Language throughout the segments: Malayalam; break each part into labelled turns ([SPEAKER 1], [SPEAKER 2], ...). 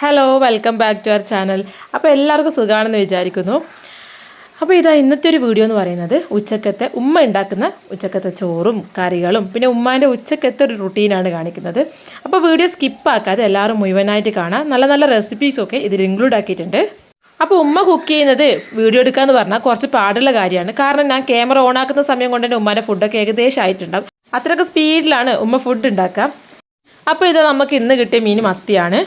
[SPEAKER 1] Hello welcome back to our channel അപ്പോൾ എല്ലാവർക്കും സുഖമാണെന്ന് വിചാരിക്കുന്നു. അപ്പോൾ ഇതാ ഇന്നത്തെ ഒരു വീഡിയോ എന്ന് പറയുന്നത് ഉച്ചക്കത്തെ ഉമ്മ ഉണ്ടാക്കുന്ന ഉച്ചക്കത്തെ ചോറും കറികളും. പിന്നെ ഉമ്മാന്റെ ഉച്ചക്കത്തെ ഒരു റുട്ടീനാണ് കാണിക്കുന്നത്. അപ്പോൾ വീഡിയോ സ്കിപ്പാക്കാതെ എല്ലാവരും മുഴുവനായിട്ട് കാണാം. നല്ല നല്ല റെസിപ്പീസൊക്കെ ഇതിൽ ഇൻക്ലൂഡ് ആക്കിയിട്ടുണ്ട്. അപ്പോൾ ഉമ്മ കുക്ക് ചെയ്യുന്നത് വീഡിയോ എടുക്കാന്ന് പറഞ്ഞാൽ കുറച്ച് പാടുള്ള കാര്യമാണ്. കാരണം ഞാൻ ക്യാമറ ഓൺ ആക്കുന്ന സമയം കൊണ്ട് തന്നെ ഉമ്മാന്റെ ഫുഡൊക്കെ ഏകദേശം ആയിട്ടുണ്ടാവും. അത്രയൊക്കെ സ്പീഡിലാണ് ഉമ്മ ഫുഡ് ഉണ്ടാക്കുക. അപ്പോൾ ഇത് നമുക്ക് ഇന്ന് കിട്ടിയ മീൻ മത്തിയാണ്.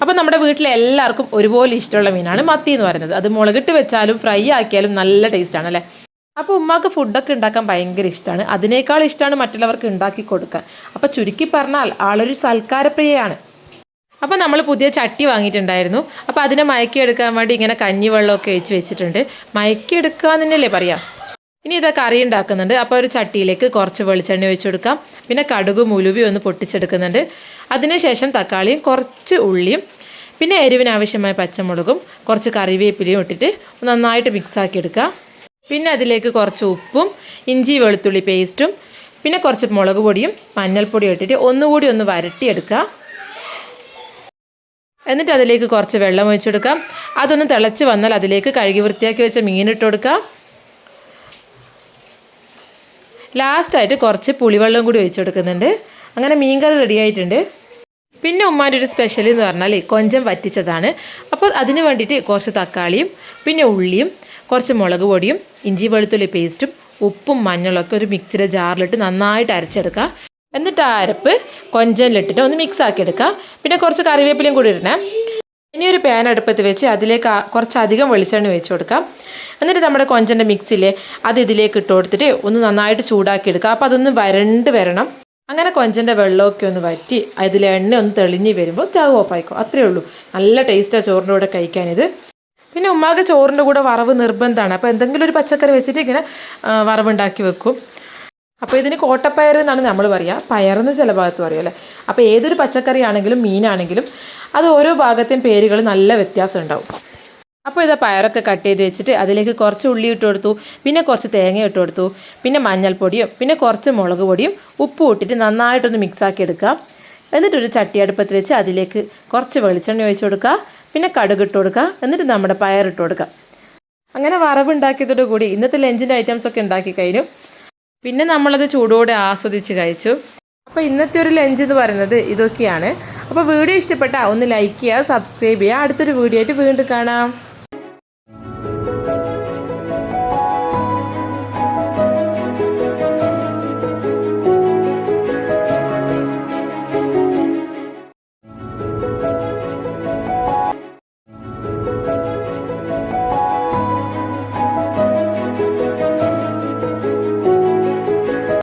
[SPEAKER 1] അപ്പോൾ നമ്മുടെ വീട്ടിലെ എല്ലാവർക്കും ഒരുപോലെ ഇഷ്ടമുള്ള മീനാണ് മത്തി എന്ന് പറയുന്നത്. അത് മുളകിട്ട് വെച്ചാലും ഫ്രൈ ആക്കിയാലും നല്ല ടേസ്റ്റാണ് അല്ലേ? അപ്പോൾ ഉമ്മാക്ക് ഫുഡൊക്കെ ഉണ്ടാക്കാൻ ഭയങ്കര ഇഷ്ടമാണ് അതിനേക്കാൾ ഇഷ്ടമാണ് മറ്റുള്ളവർക്ക് ഉണ്ടാക്കി കൊടുക്കാൻ. അപ്പോൾ ചുരുക്കി പറഞ്ഞാൽ ആളൊരു സൽക്കാരപ്രിയയാണ്. അപ്പോൾ നമ്മൾ പുതിയ ചട്ടി വാങ്ങിയിട്ടുണ്ടായിരുന്നു. അപ്പോൾ അതിനെ മയക്കിയെടുക്കാൻ വേണ്ടി ഇങ്ങനെ കഞ്ഞിവെള്ളമൊക്കെ ഒഴിച്ച് വെച്ചിട്ടുണ്ട്. മയക്കിയെടുക്കുക എന്നല്ലേ പറയാം? ഇനി ഇതാ കറി ഉണ്ടാക്കുന്നുണ്ട്. അപ്പോൾ ഒരു ചട്ടിയിലേക്ക് കുറച്ച് വെളിച്ചെണ്ണ ഒഴിച്ചു കൊടുക്കാം. പിന്നെ കടുക് മുലുവി ഒന്ന് പൊട്ടിച്ചെടുക്കുന്നുണ്ട്. അതിനുശേഷം തക്കാളിയും കുറച്ച് ഉള്ളിയും പിന്നെ എരിവിന് ആവശ്യമായ പച്ചമുളകും കുറച്ച് കറിവേപ്പിലയും ഇട്ടിട്ട് നന്നായിട്ട് മിക്സാക്കി എടുക്കുക പിന്നെ അതിലേക്ക് കുറച്ച് ഉപ്പും ഇഞ്ചി വെളുത്തുള്ളി പേസ്റ്റും പിന്നെ കുറച്ച് മുളക് പൊടിയും മഞ്ഞൾപ്പൊടിയും ഇട്ടിട്ട് ഒന്നുകൂടി ഒന്ന് വരട്ടിയെടുക്കുക എന്നിട്ട് അതിലേക്ക് കുറച്ച് വെള്ളം ഒഴിച്ചെടുക്കാം അതൊന്ന് തിളച്ച് വന്നാൽ അതിലേക്ക് കഴുകി വൃത്തിയാക്കി വെച്ച മീൻ ഇട്ട് ലാസ്റ്റായിട്ട് കുറച്ച് പുളിവെള്ളം കൂടി ഒഴിച്ചു കൊടുക്കുന്നുണ്ട്. അങ്ങനെ മീൻകറി റെഡി ആയിട്ടുണ്ട്. പിന്നെ ഉമ്മാന്റെ ഒരു സ്പെഷ്യൽ എന്ന് പറഞ്ഞാൽ കൊഞ്ചം വറ്റിച്ചതാണ്. അപ്പോൾ അതിന് വേണ്ടിയിട്ട് കുറച്ച് തക്കാളിയും പിന്നെ ഉള്ളിയും കുറച്ച് മുളക് പൊടിയും ഇഞ്ചി വെളുത്തുള്ളി പേസ്റ്റും ഉപ്പും മഞ്ഞളൊക്കെ ഒരു മിക്സിയുടെ ജാറിലിട്ട് നന്നായിട്ട് അരച്ചെടുക്കുക എന്നിട്ട് ആ അരപ്പ് കൊഞ്ചലിട്ടിട്ട് ഒന്ന് മിക്സ് ആക്കി എടുക്കുക പിന്നെ കുറച്ച് കറിവേപ്പിലയും കൂടി ഇടണേ. ഇനി ഒരു പാൻ അടുപ്പത്ത് വെച്ച് അതിലേക്ക് കുറച്ചധികം വെളിച്ചെണ്ണ ഒഴിച്ച് കൊടുക്കാം. എന്നിട്ട് നമ്മുടെ കൊഞ്ചന്റെ മിക്സിലെ അത് ഇതിലേക്ക് ഇട്ട് കൊടുത്തിട്ട് ഒന്ന് നന്നായിട്ട് ചൂടാക്കി എടുക്കുക അപ്പോൾ അതൊന്ന് വരണ്ട് വരണം. അങ്ങനെ കൊഞ്ചന്റെ വെള്ളമൊക്കെ ഒന്ന് വറ്റി അതിൽ എണ്ണ ഒന്ന് തെളിഞ്ഞ് വരുമ്പോൾ സ്റ്റവ് ഓഫ് ആയിക്കോ. അത്രേ ഉള്ളൂ. നല്ല ടേസ്റ്റാണ് ചോറിന്റെ കൂടെ കഴിക്കാനിത്. പിന്നെ ഉമ്മാക്ക് ചോറിന്റെ കൂടെ വറവ് നിർബന്ധമാണ്. അപ്പോൾ എന്തെങ്കിലും ഒരു പച്ചക്കറി വെച്ചിട്ട് ഇങ്ങനെ വറവുണ്ടാക്കി വെക്കും. അപ്പോൾ ഇതിന് കോട്ടപ്പയർ എന്നാണ് നമ്മൾ പറയുക പയറെന്ന് ചില ഭാഗത്ത് പറയും അല്ലേ? അപ്പോൾ ഏതൊരു പച്ചക്കറി ആണെങ്കിലും മീനാണെങ്കിലും അത് ഓരോ ഭാഗത്തെയും പേരുകൾ നല്ല വ്യത്യാസം ഉണ്ടാവും. അപ്പോൾ ഇതാ പയറൊക്കെ കട്ട് ചെയ്ത് വെച്ചിട്ട് അതിലേക്ക് കുറച്ച് ഉള്ളി ഇട്ട് കൊടുത്തു പിന്നെ കുറച്ച് തേങ്ങ ഇട്ട് കൊടുത്തു പിന്നെ മഞ്ഞൾപ്പൊടിയും പിന്നെ കുറച്ച് മുളക് പൊടിയും ഉപ്പും ഇട്ടിട്ട് നന്നായിട്ടൊന്ന് മിക്സാക്കി എടുക്കുക. എന്നിട്ടൊരു ചട്ടി അടുപ്പത്ത് വെച്ച് അതിലേക്ക് കുറച്ച് വെളിച്ചെണ്ണ ഒഴിച്ച് കൊടുക്കുക പിന്നെ കടുക് ഇട്ട് കൊടുക്കുക എന്നിട്ട് നമ്മുടെ പയർ ഇട്ട് കൊടുക്കുക. അങ്ങനെ വറവ് ഉണ്ടാക്കിയതോടുകൂടി ഇന്നത്തെ ലഞ്ചിന്റെ ഐറ്റംസ് ഒക്കെ ഉണ്ടാക്കി കഴിഞ്ഞു. പിന്നെ നമ്മളത് ചൂടോടെ ആസ്വദിച്ച് കഴിച്ചു. അപ്പോൾ ഇന്നത്തെ ഒരു ലഞ്ച് എന്ന് പറയുന്നത് ഇതൊക്കെയാണ്. അപ്പോൾ വീഡിയോ ഇഷ്ടപ്പെട്ടാൽ ഒന്ന് ലൈക്ക് ചെയ്യുക സബ്സ്ക്രൈബ് ചെയ്യുക. അടുത്തൊരു വീഡിയോ ആയിട്ട് വീണ്ടും കാണാം.